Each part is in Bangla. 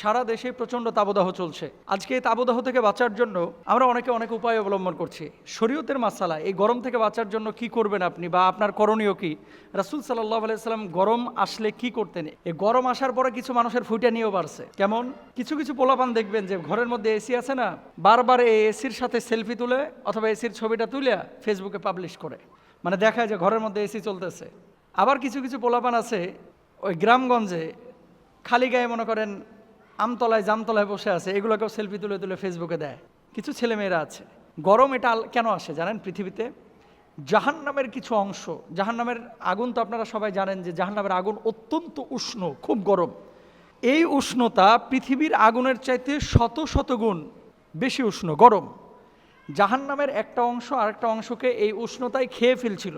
সারা দেশে প্রচণ্ড তাবদাহ চলছে। আজকে এই তাবদাহ থেকে বাঁচার জন্য আমরা অনেকে অনেক উপায় অবলম্বন করছি। শরীয়তের মাসালা, এই গরম থেকে বাঁচার জন্য কি করবেন আপনি বা আপনার করণীয় কি? রাসুল সাল্লাহ আলাইসাল্লাম গরম আসলে কি করতেন? এই গরম আসার পরে কিছু মানুষের ফুটা নিয়েও বাড়ছে। কেমন? কিছু কিছু পোলাপান দেখবেন যে ঘরের মধ্যে এসি আছে না, বারবার এই এসির সাথে সেলফি তুলে অথবা এসির ছবিটা তুলে ফেসবুকে পাবলিশ করে। মানে দেখায় যে ঘরের মধ্যে এসি চলতেছে। আবার কিছু কিছু পোলাপান আছে ওই গ্রামগঞ্জে, খালি গায়ে মনে করেন আমতলায় জামতলায় বসে আছে, এগুলোকেও সেলফি তুলে তুলে ফেসবুকে দেয়। কিছু ছেলেমেয়েরা আছে। গরম এটা কেন আসে জানেন পৃথিবীতে? জাহান্নামের কিছু অংশ, জাহান্নামের আগুন তো আপনারা সবাই জানেন যে জাহান্নামের আগুন অত্যন্ত উষ্ণ, খুব গরম। এই উষ্ণতা পৃথিবীর আগুনের চাইতে শত শত গুণ বেশি উষ্ণ, গরম। জাহান্নামের একটা অংশ আরেকটা অংশকে এই উষ্ণতায় খেয়ে ফেলছিল।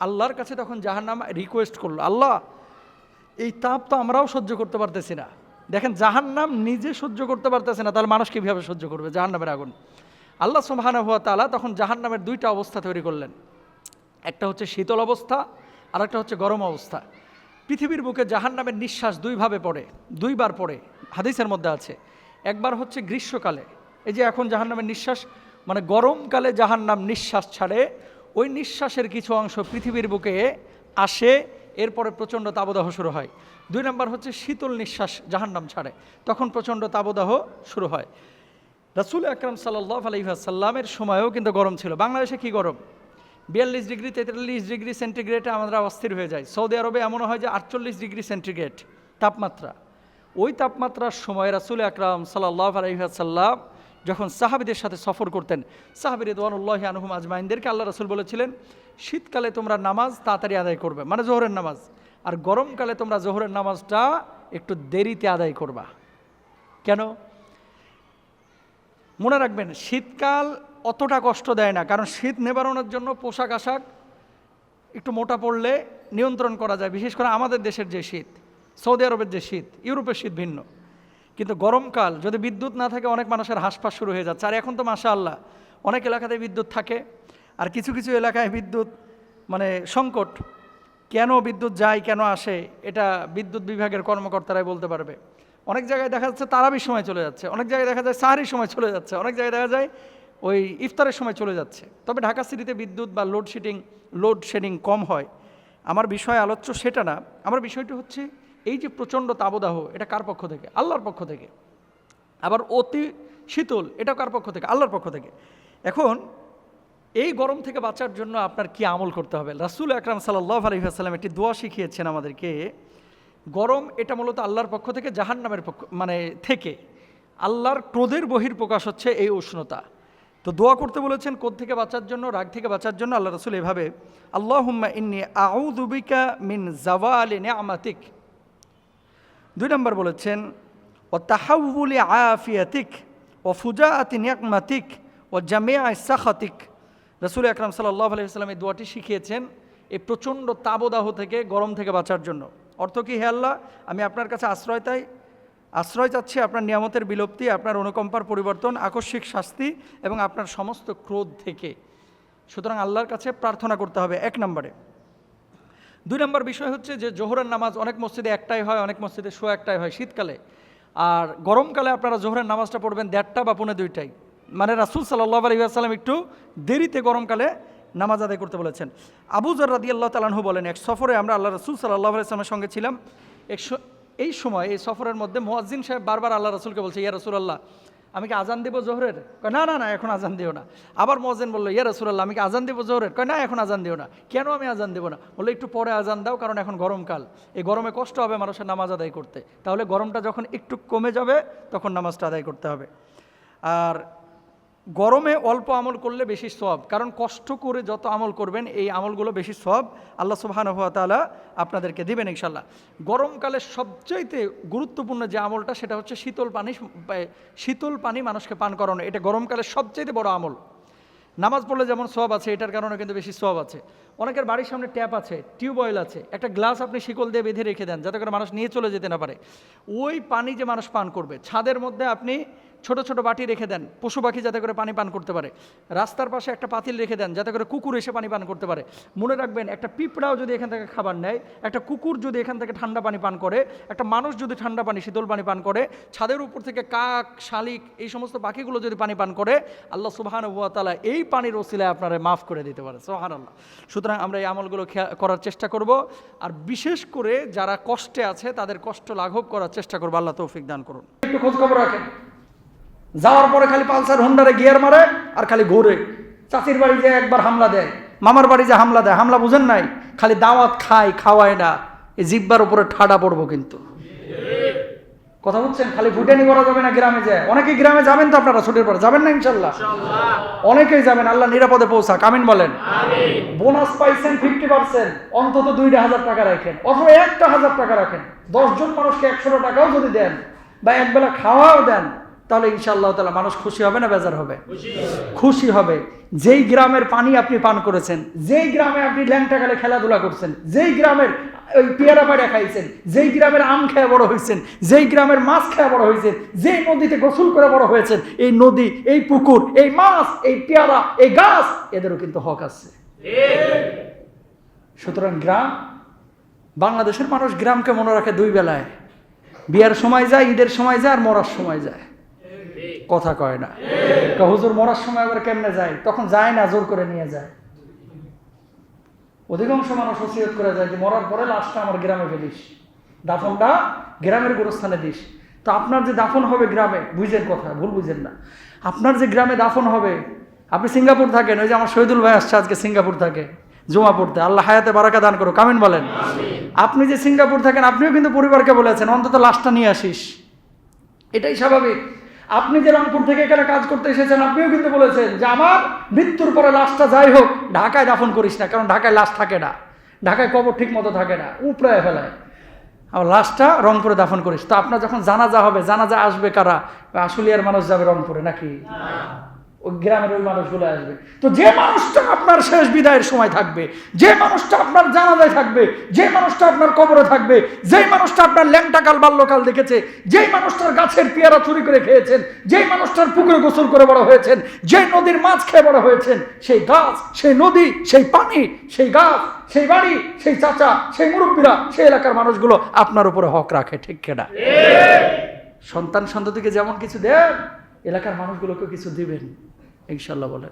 আল্লাহর কাছে তখন জাহান্নাম রিকোয়েস্ট করল, আল্লাহ, এই তাপ তো আমরাও সহ্য করতে পারতেছি না। দেখেন, জাহান্নাম নিজে সহ্য করতে পারতেছে না, তাহলে মানুষ কীভাবে সহ্য করবে? জাহান্নামের আগুন। আল্লাহ সুবহানাহু ওয়া তালা তখন জাহান্নামের দুইটা অবস্থা তৈরি করলেন। একটা হচ্ছে শীতল অবস্থা আর একটা হচ্ছে গরম অবস্থা। পৃথিবীর বুকে জাহান্নামের নিঃশ্বাস দুইভাবে পড়ে, দুইবার পড়ে, হাদিসের মধ্যে আছে। একবার হচ্ছে গ্রীষ্মকালে, এই যে এখন জাহান্নামের নিঃশ্বাস মানে গরমকালে জাহান্নাম নিঃশ্বাস ছাড়ে, ওই নিঃশ্বাসের কিছু অংশ পৃথিবীর বুকে আসে এরপরে প্রচণ্ড তাবদাহ শুরু হয়। দুই নম্বর হচ্ছে শীতল নিঃশ্বাস জাহান্নাম ছাড়ে। তখন প্রচণ্ড তাবদাহ শুরু হয়। রাসুল আকরাম সাল্লাহ আলহিহাসাল্লামের সময়ও কিন্তু গরম ছিল। বাংলাদেশে কি গরম? বিয়াল্লিশ ডিগ্রি, তেতাল্লিশ ডিগ্রি সেন্টিগ্রেডে আমরা অস্থির হয়ে যাই সৌদি আরবে এমন হয় যে আটচল্লিশ ডিগ্রি সেন্টিগ্রেড তাপমাত্রা। ওই তাপমাত্রার সময় রাসুল আকরাম সাল্লাহ আলহিহাসাল্লাম যখন সাহাবিদের সাথে সফর করতেন, সাহাবির রেদওয়ানুল্লাহ আনহুম আজমাইনদেরকে আল্লাহ রসুল বলেছিলেন, শীতকালে তোমরা নামাজ তাড়াতাড়ি আদায় করবে মানে জোহরের নামাজ, আর গরমকালে তোমরা জোহরের নামাজটা একটু দেরিতে আদায় করবা। কেন? মনে রাখবেন, শীতকাল অতটা কষ্ট দেয় না, কারণ শীত নিবারণের জন্য পোশাক আশাক একটু মোটা পড়লে নিয়ন্ত্রণ করা যায়, বিশেষ করে আমাদের দেশের যে শীত, সৌদি আরবের যে শীত, ইউরোপের শীত ভিন্ন। কিন্তু গরমকাল, যদি বিদ্যুৎ না থাকে অনেক মানুষের হাঁসফাঁস শুরু হয়ে যাচ্ছে। আর এখন তো মাসা আল্লাহ অনেক এলাকাতে বিদ্যুৎ থাকে। আর কিছু কিছু এলাকায় বিদ্যুৎ মানে সংকট, কেন বিদ্যুৎ যায়, কেন আসে, এটা বিদ্যুৎ বিভাগের কর্মকর্তারাই বলতে পারবে। অনেক জায়গায় দেখা যাচ্ছে তারাবির সময় চলে যাচ্ছে, অনেক জায়গায় দেখা যায় সাহারির সময় চলে যাচ্ছে, অনেক জায়গায় দেখা যায় ওই ইফতারের সময় চলে যাচ্ছে। তবে ঢাকা সিটিতে বিদ্যুৎ বা লোডশেডিং লোডশেডিং কম হয়। আমার বিষয় আলোচ্য সেটা না। আমার বিষয়টি হচ্ছে এই যে প্রচণ্ড তাবদাহ এটা কার পক্ষ থেকে? আল্লাহর পক্ষ থেকে। আবার অতি শীতল এটা কার পক্ষ থেকে? আল্লাহর পক্ষ থেকে। এখন এই গরম থেকে বাঁচার জন্য আপনার কি আমল করতে হবে? রাসুল আকরাম সাল্লাহ আলহিহাসাল্লাম একটি দোয়া শিখিয়েছেন আমাদেরকে, গরম এটা মূলত আল্লাহর পক্ষ থেকে, জাহান্নামের পক্ষ মানে থেকে। আল্লাহর ক্রোধের বহির প্রকাশ হচ্ছে এই উষ্ণতা। তো দোয়া করতে বলেছেন কোদ থেকে বাঁচার জন্য, রাগ থেকে বাঁচার জন্য আল্লাহ রসুল এভাবে আল্লাহ ইন্নি আউদুবিকা মিন জাওয়ালি নেআমাতিক দুই নম্বর বলেছেন ও তাহাউলি আফিয়াতিক ও ফুজাআতি নিয়াকমাতিক ও জামিয়া সাখাতিক। রসুল আকরাম সাল্লাহ আলহিহাস্লাম এই দোয়াটি শিখিয়েছেন এই প্রচণ্ড তাবদাহ থেকে, গরম থেকে বাঁচার জন্য। অর্থ কি, হে আল্লাহ, আমি আপনার কাছে আশ্রয় তাই আশ্রয় চাচ্ছি আপনার নিয়ামতের বিলুপ্তি, আপনার অনুকম্পার পরিবর্তন, আকস্মিক শাস্তি এবং আপনার সমস্ত ক্রোধ থেকে। সুতরাং আল্লাহর কাছে প্রার্থনা করতে হবে, এক নম্বরে। দুই নম্বর বিষয় হচ্ছে যে জোহরের নামাজ অনেক মসজিদে একটাই হয়, অনেক মসজিদে শো একটাই হয়, শীতকালে। আর গরমকালে আপনারা জোহরের নামাজটা পড়বেন দেড়টা বা পৌনে দুইটাই মানে রাসুল সাল্লাহ আলহিহাসাল্লাম একটু দেরিতে গরমকালে নামাজ আদায় করতে বলেছেন। আবু রাদি আল্লাহ তালাহু বলেন, এক সফরে আমরা আল্লাহ রসুল সাল্লাহ আলাইসলামের সঙ্গে ছিলাম। এক এই সময়, এই সফরের মধ্যে মোয়াজ্জিন সাহেব বারবার আল্লাহ রসুলকে বলছে, ইয়া রসুল আল্লাহ আমি কি আজান দেবো জোহরের? কয়, না না না, এখন আজান দিও না। আবার মজেন বলল, ইয়া রসুল্লাহ আমি কি আজান দেবো জোহরের? কয়, না, এখন আজান দিও না। কেন আমি আজান দেবো না? বলল, একটু পরে আজান দাও, কারণ এখন গরমকাল এই গরমে কষ্ট হবে মানুষের নামাজ আদায় করতে। তাহলে গরমটা যখন একটু কমে যাবে, তখন নামাজটা আদায় করতে হবে। আর গরমে অল্প আমল করলে বেশি সব কারণ কষ্ট করে যত আমল করবেন, এই আমলগুলো বেশি সব আল্লাহ তাআলা আপনাদেরকে দেবেন ইনশাল্লাহ গরমকালে সবচাইতে গুরুত্বপূর্ণ যে আমলটা, সেটা হচ্ছে শীতল পানি শীতল পানি মানুষকে পান করানো। এটা গরমকালে সবচাইতে বড় আমল। নামাজ পড়লে যেমন সব আছে, এটার কারণে কিন্তু বেশি সব আছে। অনেকের বাড়ির সামনে ট্যাপ আছে টিউবওয়েল আছে, একটা গ্লাস আপনি শিকল দিয়ে বেঁধে রেখে দেন, যাতে করে মানুষ নিয়ে চলে যেতে না পারে। ওই পানি যে মানুষ পান করবে, ছাদের মধ্যে আপনি ছোট ছোট বাটি রেখে দেন, পশু পাখি যাতে করে পানি পান করতে পারে। রাস্তার পাশে একটা পাতিল রেখে দেন, যাতে করে কুকুর এসে পানি পান করতে পারে। মনে রাখবেন, একটা পিঁপড়াও যদি এখান থেকে খাবার নেয়, একটা কুকুর যদি এখান থেকে ঠান্ডা পানি পান করে, একটা মানুষ যদি ঠান্ডা পানি, শীতল পানি পান করে, ছাদের উপর থেকে কাক, শালিক, এই সমস্ত পাখিগুলো যদি পানি পান করে, আল্লাহ সুবাহান তালা এই পানির ওসিলায় আপনারা মাফ করে দিতে পারে। সোহান আল্লাহ সুতরাং আমরা এই আমলগুলো করার চেষ্টা করব। আর বিশেষ করে যারা কষ্টে আছে, তাদের কষ্ট লাঘব করার চেষ্টা করব। আল্লাহ তৌফিক দান করুন। একটু খোঁজ খবর রাখেন। যাওয়ার পরে খালি পালসার হোন্ডারে গিয়ার মারে আর খালি ঘোরে। চাচির বাড়ি যে একবার হামলা দেয় মামার বাড়ি যে হামলা দেয় হামলা বুঝেন নাই? খালি দাওয়াত খায় খাওয়ায় না। এই জিব্বার উপরে ঠাডা পড়ব কিন্তু। কথা বলছেন খালি ভুটানি করা যাবে না গ্রামে যায়। অনেকে গ্রামে যাবেন তো আপনারা ছুটির পরে। যাবেন না ইনশাল্লাহ? অনেকেই যাবেন আল্লাহ নিরাপদে পৌঁছা কামিন বলেন। বোনাস পাইছেন ফিফটি পার্সেন্ট অন্তত দুইটা হাজার টাকা রাখেন। অথবা একটা হাজার টাকা রাখেন। দশজন মানুষকে একশো টাকাও যদি দেন বা একবেলা খাওয়াও দেন তাহলে ইনশাআল্লাহ তালা মানুষ খুশি হবে না বেজার হবে? খুশি। হবে। যেই গ্রামের পানি আপনি পান করেছেন যেই গ্রামে আপনি ল্যাংটা গেলে খেলাধুলা করছেন যেই গ্রামের ওই পেয়ারা পাড়া খাইছেন যেই গ্রামের আম খেয়ে বড় হয়েছেন যেই গ্রামের মাছ খেয়ে বড় হয়েছেন যেই নদীতে গোসল করে বড় হয়েছেন এই নদী এই পুকুর এই মাছ এই পেয়ারা এই গাছ এদেরও কিন্তু হক আছে। সুতরাং গ্রাম বাংলাদেশের মানুষ গ্রামকে মনে রাখে দুই বেলায়। বিয়ার সময় যায় ঈদের সময় যায় আর মরার সময় যায়। কথা কয় না। তা হুজুর মরার সময় আবার কেমনে যায়? তখন যায় না জোর করে নিয়ে যায়। অধিকাংশ মানুষ ওসিয়ত করে যায় যে মরার পরে লাশটা আমার গ্রামে ফেলিস। দাফনটা গ্রামের গোরস্থানে দিস। তো আপনার যে দাফন হবে গ্রামে বুঝেন কথা ভুল বুঝেন না। আপনার যে গ্রামে দাফন হবে আপনি সিঙ্গাপুর থাকেন ওই যে আমার শহীদুল ভাই আসছে আজকে সিঙ্গাপুর থাকে জমা পড়তে। আল্লাহ হায়াতে বারাকা দান করো কামিন বলেন। আপনি যে সিঙ্গাপুর থাকেন আপনিও কিন্তু পরিবারকে বলেছেন অন্তত লাশটা নিয়ে আসিস। এটাই স্বাভাবিক। আপনি যে রংপুর থেকে এখানে কাজ করতে এসেছেন, আপনিও কিন্তু বলেছেন যে আমার মৃত্যুর পরে লাশটা যাই হোক, ঢাকায় দাফন করিস না, কারণ ঢাকায় লাশ থাকে না। ঢাকায় কবর ঠিক মতো থাকে না, উপড়ায় ফেলায়। আর লাশটা রংপুরে দাফন করিস। তো আপনার যখন জানাজা হবে, জানাজা আসবে কারা? আশুলিয়ার মানুষ যাবে রংপুরে নাকি? ওই গ্রামের ওই মানুষগুলো আসবে। তো যে মানুষটা আপনার শেষ বিদায়ের সময় থাকবে যে মানুষটা আপনার জানাজায় থাকবে যে মানুষটা আপনার কবরে থাকবে যেই মানুষটা আপনার ল্যাংটাকাল বাল্যকাল দেখেছে যেই মানুষটার গাছের পেয়ারা চুরি করে খেয়েছেন যেই মানুষটার পুকুরে গোসল করে বড় হয়েছেন যে নদীর মাছ খেয়ে বড় হয়েছেন সেই গাছ সেই নদী সেই পানি সেই গাছ সেই বাড়ি সেই চাচা সেই মুরব্বীরা সেই এলাকার মানুষগুলো আপনার উপরে হক রাখে ঠিক কেনা? সন্তান সন্ততিকে যেমন কিছু দেন এলাকার মানুষগুলোকে কিছু দিবেন। ইনশাল্লাহ বলে।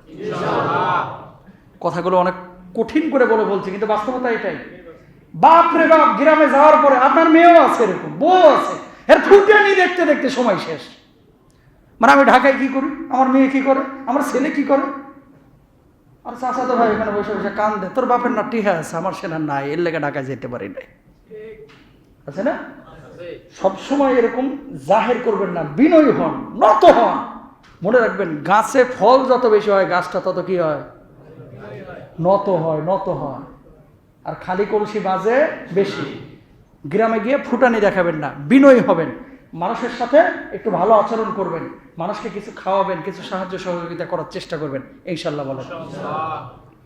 কথাগুলো অনেক কঠিন করে বলে বলছে কিন্তু বাস্তবতা এটাই। বাপ রে বাপ গ্রামে যাওয়ার পরে আপনার মেয়েও আছে এরকম বউ আছে। এর ফুটানি দেখতে দেখতে সময় শেষ। মানে আমি ঢাকায় কি করি? আমার মেয়ে কি করে? আমার ছেলে কি করে? আর চাচা তো ভাই এখানে বসে বসে কান দেয় তোর বাপের না টিহা আছে আমার সেনা নাই এর লেগে ঢাকায় যেতে পারি নাই। আছে না? সবসময় এরকম জাহের করবেন না বিনয়ী হন নত হন। মনে রাখবেন, গাছে ফল যত বেশি হয়, গাছটা তত কি হয়? নত হয় নত হয়। আর খালি কলসি বাজে বেশি। গ্রামে গিয়ে ফুটানি দেখাবেন না, বিনয়ী হবেন। মানুষের সাথে একটু ভালো আচরণ করবেন। মানুষকে কিছু খাওয়াবেন, কিছু সাহায্য সহযোগিতা করার চেষ্টা করবেন। ইনশাল্লাহ বলেন।